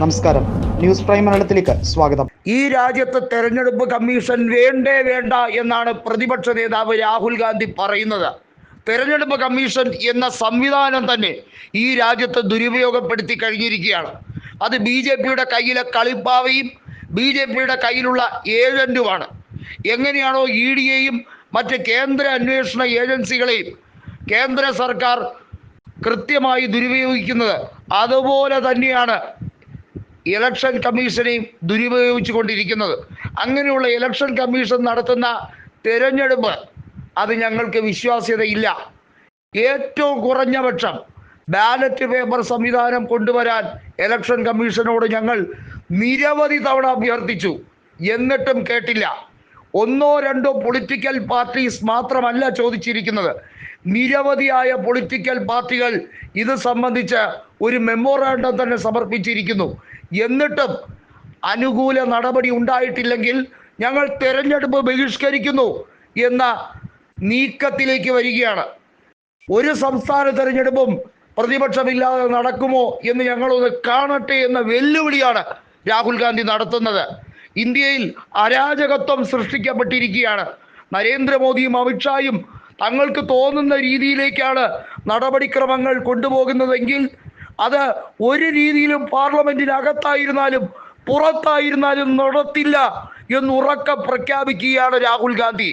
നമസ്കാരം. News prime മലയാളത്തിലേക്ക് സ്വാഗതം. ഈ രാജ്യത്ത് തെരഞ്ഞെടുപ്പ് കമ്മീഷൻ വേണ്ടേ വേണ്ട എന്നാണ് പ്രതിപക്ഷ നേതാവ് രാഹുൽ ഗാന്ധി പറയുന്നത്. തെരഞ്ഞെടുപ്പ് കമ്മീഷൻ എന്ന സംവിധാനം തന്നെ ഈ രാജ്യത്ത് ദുരുപയോഗപ്പെടുത്തി കഴിഞ്ഞിരിക്കുകയാണ്. അത് ബി ജെ പിയുടെ കയ്യിലെ കളിപ്പാവയും ബി ജെ പിയുടെ കയ്യിലുള്ള ഏജന്റുമാണ്. എങ്ങനെയാണോ ഇ ഡിയെയും മറ്റ് കേന്ദ്ര അന്വേഷണ ഏജൻസികളെയും കേന്ദ്ര സർക്കാർ കൃത്യമായി ദുരുപയോഗിക്കുന്നത്. അതുപോലെ തന്നെയാണ് ഇലക്ഷൻ കമ്മീഷനെയും ദുരുപയോഗിച്ചു കൊണ്ടിരിക്കുന്നത് അങ്ങനെയുള്ള ഇലക്ഷൻ കമ്മീഷൻ നടത്തുന്ന തിരഞ്ഞെടുപ്പ് അത് ഞങ്ങൾക്ക് വിശ്വാസ്യതയില്ല. ഏറ്റവും കുറഞ്ഞ പക്ഷം ബാലറ്റ് പേപ്പർ സംവിധാനം കൊണ്ടുവരാൻ ഇലക്ഷൻ കമ്മീഷനോട് ഞങ്ങൾ നിരവധി തവണ അഭ്യർത്ഥിച്ചു. എന്നിട്ടും കേട്ടില്ല. ഒന്നോ രണ്ടോ പൊളിറ്റിക്കൽ പാർട്ടീസ് മാത്രമല്ല ചോദിച്ചിരിക്കുന്നത്. നിരവധിയായ പൊളിറ്റിക്കൽ പാർട്ടികൾ ഇത് സംബന്ധിച്ച് ഒരു മെമ്മോറാണ്ടം തന്നെ സമർപ്പിച്ചിരിക്കുന്നു. എന്നിട്ടും അനുകൂല നടപടി ഉണ്ടായിട്ടില്ലെങ്കിൽ ഞങ്ങൾ തെരഞ്ഞെടുപ്പ് ബഹിഷ്കരിക്കുന്നു എന്ന നീക്കത്തിലേക്ക് വരികയാണ്. ഒരു സംസ്ഥാന തെരഞ്ഞെടുപ്പും പ്രതിപക്ഷമില്ലാതെ നടക്കുമോ എന്ന് ഞങ്ങളൊന്ന് കാണട്ടെ എന്ന വെല്ലുവിളിയാണ് രാഹുൽ ഗാന്ധി നടത്തുന്നത്. ഇന്ത്യയിൽ അരാജകത്വം സൃഷ്ടിക്കപ്പെട്ടിരിക്കുകയാണ്. നരേന്ദ്രമോദിയും അമിത്ഷായും തങ്ങൾക്ക് തോന്നുന്ന രീതിയിലേക്കാണ് നടപടിക്രമങ്ങൾ കൊണ്ടുപോകുന്നതെങ്കിൽ അത് ഒരു രീതിയിലും പാർലമെന്റിനകത്തായിരുന്നാലും പുറത്തായിരുന്നാലും നടത്തില്ല ഉറക്ക പ്രഖ്യാപിക്കുകയാണ് രാഹുൽ ഗാന്ധി.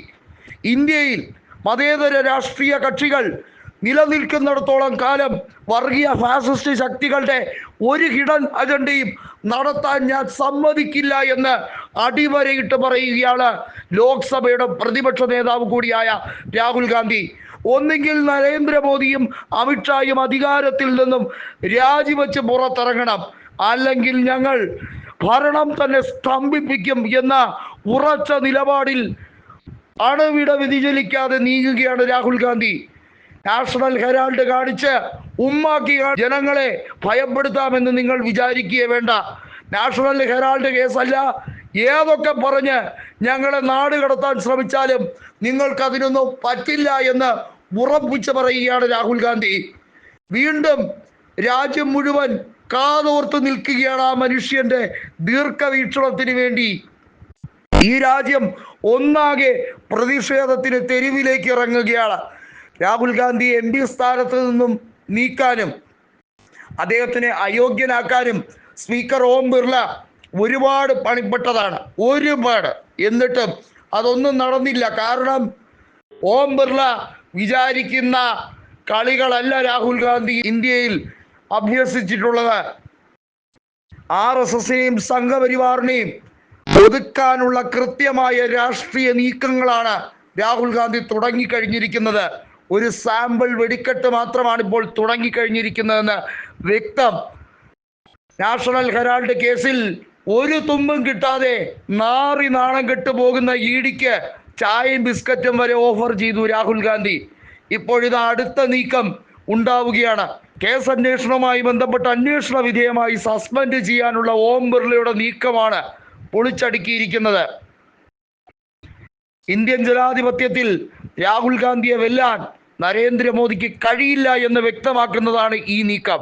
ഇന്ത്യയിൽ മതേതര രാഷ്ട്രീയ കക്ഷികൾ നിലനിൽക്കുന്നിടത്തോളം കാലം വർഗീയ ഫാസിസ്റ്റ് ശക്തികളുടെ ഒരു ഹിഡൻ അജണ്ടയും നടത്താൻ ഞാൻ സമ്മതിക്കില്ല എന്ന് അടിവരയിട്ട് പറയുകയാണ് ലോക്സഭയുടെ പ്രതിപക്ഷ നേതാവ് കൂടിയായ രാഹുൽ ഗാന്ധി. ഒന്നുകിൽ നരേന്ദ്രമോദിയും അമിത്ഷായും അധികാരത്തിൽ നിന്നും രാജിവെച്ച് പുറത്തിറങ്ങണം. അല്ലെങ്കിൽ ഞങ്ങൾ ഭരണം തന്നെ സ്തംഭിപ്പിക്കും എന്ന ഉറച്ച നിലപാടിൽ അണുവിട വ്യതിചലിക്കാതെ നീങ്ങുകയാണ് രാഹുൽ ഗാന്ധി. നാഷണൽ ഹെറാൾഡ് കാണിച്ച് ഉമ്മാക്കി ജനങ്ങളെ ഭയപ്പെടുത്താമെന്ന് നിങ്ങൾ വിചാരിക്കുകയേ വേണ്ട. നാഷണൽ ഹെറാൾഡ് കേസല്ല ഏതൊക്കെ പറഞ്ഞ് ഞങ്ങളെ നാട് കടത്താൻ ശ്രമിച്ചാലും നിങ്ങൾക്ക് അതിനൊന്നും പറ്റില്ല എന്ന് ഉറപ്പിച്ച് പറയുകയാണ് രാഹുൽ ഗാന്ധി. വീണ്ടും രാജ്യം മുഴുവൻ കാതോർത്ത് നിൽക്കുകയാണ് ആ മനുഷ്യന്റെ ദീർഘവീക്ഷണത്തിന് വേണ്ടി. ഈ രാജ്യം ഒന്നാകെ പ്രതിഷേധത്തിന് തെരുവിലേക്ക് ഇറങ്ങുകയാണ്. രാഹുൽ ഗാന്ധി എം പി സ്ഥാനത്ത് നിന്നും നീക്കാനും അദ്ദേഹത്തിനെ അയോഗ്യനാക്കാനും സ്പീക്കർ ഓം ബിർള ഒരുപാട് പണിപ്പെട്ടതാണ്. ഒരുപാട്. എന്നിട്ടും അതൊന്നും നടന്നില്ല. കാരണം ഓം ബിർള വിചാരിക്കുന്ന കളികളല്ല രാഹുൽ ഗാന്ധി ഇന്ത്യയിൽ അഭ്യസിച്ചിട്ടുള്ളത്. ആർ എസ് എസിനെയും സംഘപരിവാറിനെയും ഒതുക്കാനുള്ള കൃത്യമായ രാഷ്ട്രീയ നീക്കങ്ങളാണ് രാഹുൽ ഗാന്ധി തുടങ്ങിക്കഴിഞ്ഞിരിക്കുന്നത്. ഒരു സാമ്പിൾ വെടിക്കെട്ട് മാത്രമാണ് ഇപ്പോൾ തുടങ്ങിക്കഴിഞ്ഞിരിക്കുന്നതെന്ന് വ്യക്തം. നാഷണൽ ഹെറാൾഡ് കേസിൽ ഒരു തുമ്പും കിട്ടാതെ നാറി നാണം കെട്ടു പോകുന്ന ഇഡിക്ക് ചായയും ബിസ്ക്കറ്റും വരെ ഓഫർ ചെയ്തു രാഹുൽ ഗാന്ധി. ഇപ്പോഴിത് അടുത്ത നീക്കം ഉണ്ടാവുകയാണ്. കേസ് അന്വേഷണവുമായി ബന്ധപ്പെട്ട് അന്വേഷണ വിധേയമായി സസ്പെൻഡ് ചെയ്യാനുള്ള ഓം ബിർളയുടെ നീക്കമാണ് പൊളിച്ചടുക്കിയിരിക്കുന്നത്. ഇന്ത്യൻ ജനാധിപത്യത്തിൽ രാഹുൽ ഗാന്ധിയെ വെല്ലാൻ നരേന്ദ്രമോദിക്ക് കഴിയില്ല എന്ന് വ്യക്തമാക്കുന്നതാണ് ഈ നീക്കം.